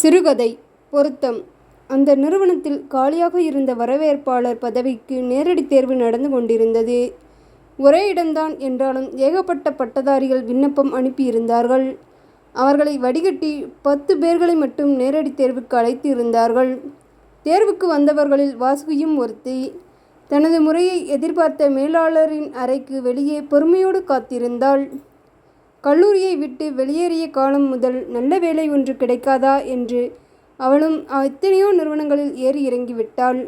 சிறுகதை பொருத்தம் அந்த நிறுவனத்தில் காலியாக இருந்த வரவேற்பாளர் பதவிக்கு நேரடி தேர்வு நடந்து கொண்டிருந்தது. ஒரே இடம்தான் என்றாலும் ஏகப்பட்ட பட்டதாரிகள் விண்ணப்பம் அனுப்பியிருந்தார்கள். அவர்களை வடிகட்டி பத்து பேர்களை மட்டும் நேரடி தேர்வுக்கு அழைத்து இருந்தார்கள். தேர்வுக்கு வந்தவர்களில் வாசுகியும் ஒருத்தி. தனது முறையை எதிர்பார்த்த மேலாளரின் அறைக்கு வெளியே பொறுமையோடு காத்திருந்தாள். கல்லூரியை விட்டு வெளியேறிய காலம் முதல் நல்ல வேலை ஒன்று கிடைக்காதா என்று அவளும் எத்தனையோ நிறுவனங்களில் ஏறி இறங்கிவிட்டாள்.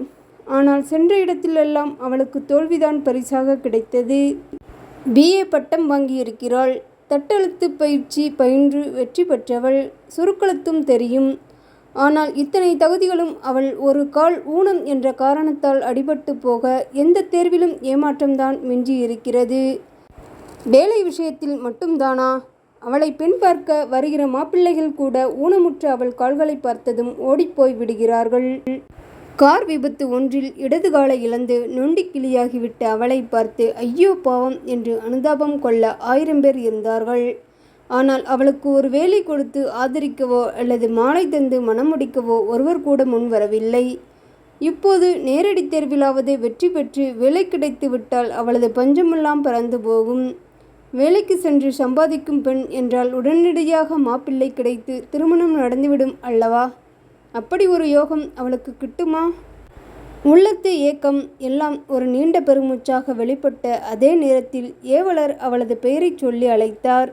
ஆனால் சென்ற இடத்திலெல்லாம் அவளுக்கு தோல்விதான் பரிசாக கிடைத்தது. பிஏ பட்டம் வாங்கியிருக்கிறாள். தட்டெழுத்து பயிற்சி பயின்று வெற்றி பெற்றவள். சுருக்கெழுத்தும் தெரியும். ஆனால் இத்தனை தகுதிகளும் அவள் ஒரு கால் ஊனம் என்ற காரணத்தால் அடிபட்டுப் போக எந்தத் தேர்விலும் ஏமாற்றம்தான் மிஞ்சியிருக்கிறது. வேலை விஷயத்தில் மட்டும்தானா? அவளை பெண் பார்க்க வருகிற மாப்பிள்ளைகள் கூட ஊனமுற்ற அவள் கால்களை பார்த்ததும் ஓடிப்போய் விடுகிறார்கள். கார் விபத்து ஒன்றில் இடது காலை இழந்து நொண்டி கிளியாகிவிட்ட அவளை பார்த்து ஐயோ பாவம் என்று அனுதாபம் கொள்ள ஆயிரம் பேர் இருந்தார்கள். ஆனால் அவளுக்கு ஒரு வேலை கொடுத்து ஆதரிக்கவோ அல்லது மாலை தந்து மனமுடிக்கவோ ஒருவர் கூட முன் வரவில்லை இப்போது நேரடி தேர்விலாவது வெற்றி பெற்று வேலை கிடைத்து விட்டால் அவளது பஞ்சமெல்லாம் பறந்து போகும். வேலைக்கு சென்று சம்பாதிக்கும் பெண் என்றால் உடனடியாக மாப்பிள்ளை கிடைத்து திருமணம் நடந்துவிடும் அல்லவா? அப்படி ஒரு யோகம் அவளுக்கு கிட்டுமா? உள்ளத்து ஏக்கம் எல்லாம் ஒரு நீண்ட பெருமூச்சாக வெளிப்பட்ட அதே நேரத்தில் ஏவலர் அவளது பெயரைச் சொல்லி அழைத்தார்.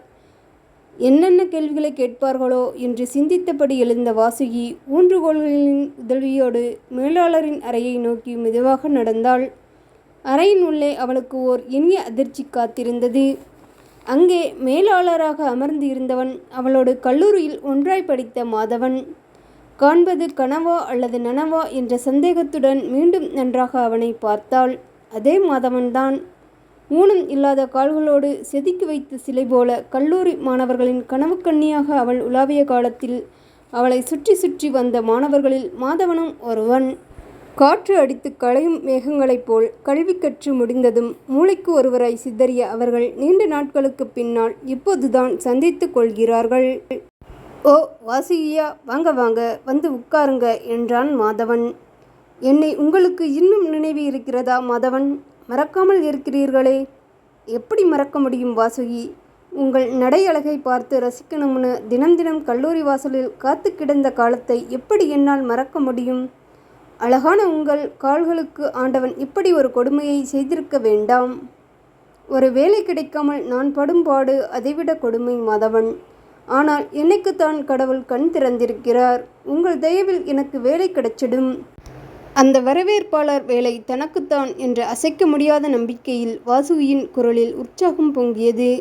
என்னென்ன கேள்விகளைக் கேட்பார்களோ என்று சிந்தித்தபடி எழுந்த வாசுகி ஊன்றுகோல்களின் உதவியோடு மேலாளரின் அறையை நோக்கி மெதுவாக நடந்தாள். அறையின் உள்ளே அவளுக்கு ஓர் இனிய அதிர்ச்சி காத்திருந்தது. அங்கே மேலாளராக அமர்ந்து இருந்தவன் அவளோடு கல்லூரியில் ஒன்றாய் படித்த மாதவன். காண்பது கனவா அல்லது நனவா என்ற சந்தேகத்துடன் மீண்டும் நன்றாக அவனை பார்த்தாள். அதே மாதவன்தான். ஊனம் இல்லாத கால்களோடு செதுக்கி வைத்த சிலை போல கல்லூரி மாணவர்களின் கனவு கண்ணியாக அவள் உலாவிய காலத்தில் அவளை சுற்றி சுற்றி வந்த மாணவர்களில் மாதவனும் ஒருவன். காற்று அடித்துக் கலையும் மேகங்களைப் போல் கல்வி கற்று முடிந்ததும் மூளைக்கு ஒருவராய் சிதறிய அவர்கள் நீண்ட நாட்களுக்குப் பின்னால் இப்போதுதான் சந்தித்து கொள்கிறார்கள். ஓ வாசுகியா வாங்க வாங்க வந்து உட்காருங்க என்றான் மாதவன். என்னை உங்களுக்கு இன்னும் நினைவு இருக்கிறதா மாதவன்? மறக்காமல் இருக்கிறீர்களே. எப்படி மறக்க முடியும் வாசுகி? உங்கள் நடையழகைப் பார்த்து ரசிக்கணும்னு தினம் தினம் கல்லூரி வாசலில் காத்துக் கிடந்த காலத்தை எப்படி என்னால் மறக்க முடியும்? அழகான உங்கள் கால்களுக்கு ஆண்டவன் இப்படி ஒரு கொடுமையை செய்திருக்க வேண்டாம். ஒரு வேலை கிடைக்காமல் நான் படும் பாடு அதைவிட கொடுமை மாதவன். ஆனால் என்னைக்குத்தான் கடவுள் கண் திறந்திருக்கிறார். உங்கள் தயவில் எனக்கு வேலை கிடைச்சிடும். அந்த வரவேற்பாளர் வேலை தனக்குத்தான் என்ற அசைக்க முடியாத நம்பிக்கையில் வாசுகியின் குரலில் உற்சாகம் பொங்கியது.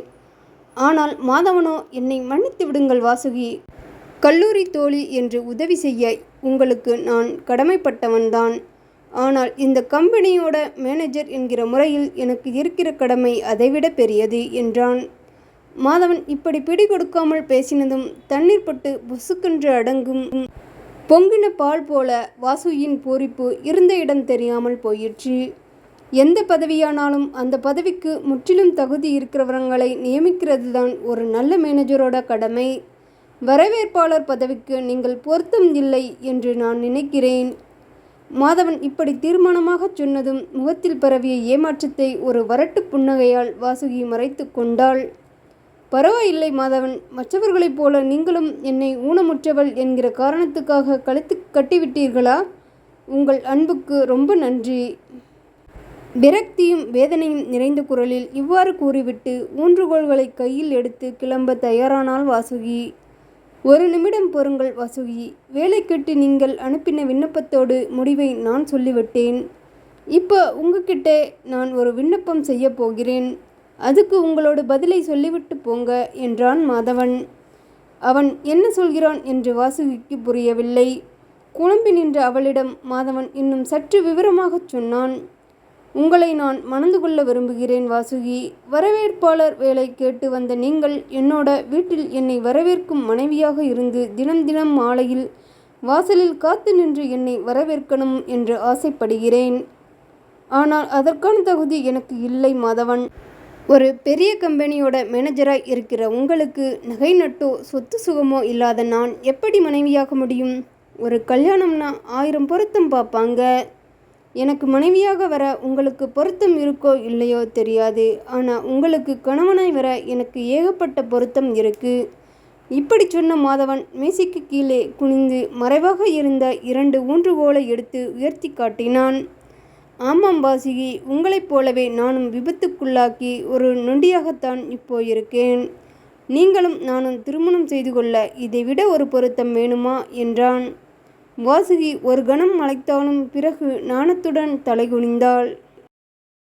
ஆனால் மாதவனோ என்னை மன்னித்து விடுங்கள் வாசுகி. கல்லூரி தோழி என்று உதவி செய்ய உங்களுக்கு நான் கடமைப்பட்டவன்தான். ஆனால் இந்த கம்பெனியோட மேனேஜர் என்கிற முறையில் எனக்கு இருக்கிற கடமை அதைவிட பெரியது என்றான். மாதவன் இப்படி பிடி கொடுக்காமல் பேசினதும் தண்ணீர் பட்டு பொசுக்கென்று அடங்கும் பொங்கின பால் போல வாசுயின் பூரிப்பு இருந்த இடம் தெரியாமல் போயிற்று. எந்த பதவியானாலும் அந்த பதவிக்கு முற்றிலும் தகுதி இருக்கிறவங்களை நியமிக்கிறதுதான் ஒரு நல்ல மேனேஜரோட கடமை. வரவேற்பாளர் பதவிக்கு நீங்கள் பொருத்தம் இல்லை என்று நான் நினைக்கிறேன். மாதவன் இப்படி தீர்மானமாகச் சொன்னதும் முகத்தில் பரவிய ஏமாற்றத்தை ஒரு வரட்டு புன்னகையால் வாசுகி மறைத்துக் கொண்டாள். பரவாயில்லை மாதவன். மற்றவர்களைப் போல நீங்களும் என்னை ஊனமுற்றவள் என்கிற காரணத்துக்காக கழுத்து கட்டிவிட்டீர்களா? உங்கள் அன்புக்கு ரொம்ப நன்றி. விரக்தியும் வேதனையும் நிறைந்த குரலில் இவ்வாறு கூறிவிட்டு ஊன்றுகோள்களை கையில் எடுத்து கிளம்பத் தயாரானால் வாசுகி. ஒரு நிமிடம் பொறுங்கள் வாசுகி. வேலை கேட்டு நீங்கள் அனுப்பின விண்ணப்பத்தோடு முடிவை நான் சொல்லிவிட்டேன். இப்போ உங்ககிட்ட நான் ஒரு விண்ணப்பம் செய்யப் போகிறேன். அதுக்கு உங்களோட பதிலை சொல்லிவிட்டுப் போங்க என்றான் மாதவன். அவன் என்ன சொல்கிறான் என்று வாசுகிக்கு புரியவில்லை. குழம்பி நின்ற அவளிடம் மாதவன் இன்னும் சற்று விவரமாகச் சொன்னான். உங்களை நான் மணந்து கொள்ள விரும்புகிறேன் வாசுகி. வரவேற்பாளர் வேலை கேட்டு வந்த நீங்கள் என்னோட வீட்டில் என்னை வரவேற்கும் மனைவியாக இருந்து தினம் தினம் மாலையில் வாசலில் காத்து நின்று என்னை வரவேற்கணும் என்று ஆசைப்படுகிறேன். ஆனால் அதற்கான தகுதி எனக்கு இல்லை மாதவன். ஒரு பெரிய கம்பெனியோட மேனேஜராக இருக்கிற உங்களுக்கு நகை நட்டோ சொத்து சுகமோ இல்லாத நான் எப்படி மனைவியாக முடியும் ஒரு கல்யாணம்னா ஆயிரம் பொருத்தம் பார்ப்பாங்க எனக்கு மனைவியாக வர உங்களுக்கு பொருத்தம் இருக்கோ இல்லையோ தெரியாது. ஆனால் உங்களுக்கு கணவனாய் வர எனக்கு ஏகப்பட்ட பொருத்தம் இருக்கு. இப்படி சொன்ன மாதவன் மேசைக்கு கீழே குனிந்து மறைவாக இருந்த இரண்டு ஊன்றுகோலை எடுத்து உயர்த்தி காட்டினான். ஆமாம் வாசிகி உங்களைப் போலவே நானும் விபத்துக்குள்ளாக்கி ஒரு நொண்டியாகத்தான் இப்போ இருக்கேன். நீங்களும் நானும் திருமணம் செய்து கொள்ள இதைவிட ஒரு பொருத்தம் வேணுமா? என்றான். வாசுகி ஒரு கணம் மலைத்தாலும் பிறகு நாணத்துடன் தலைகுனிந்தாள்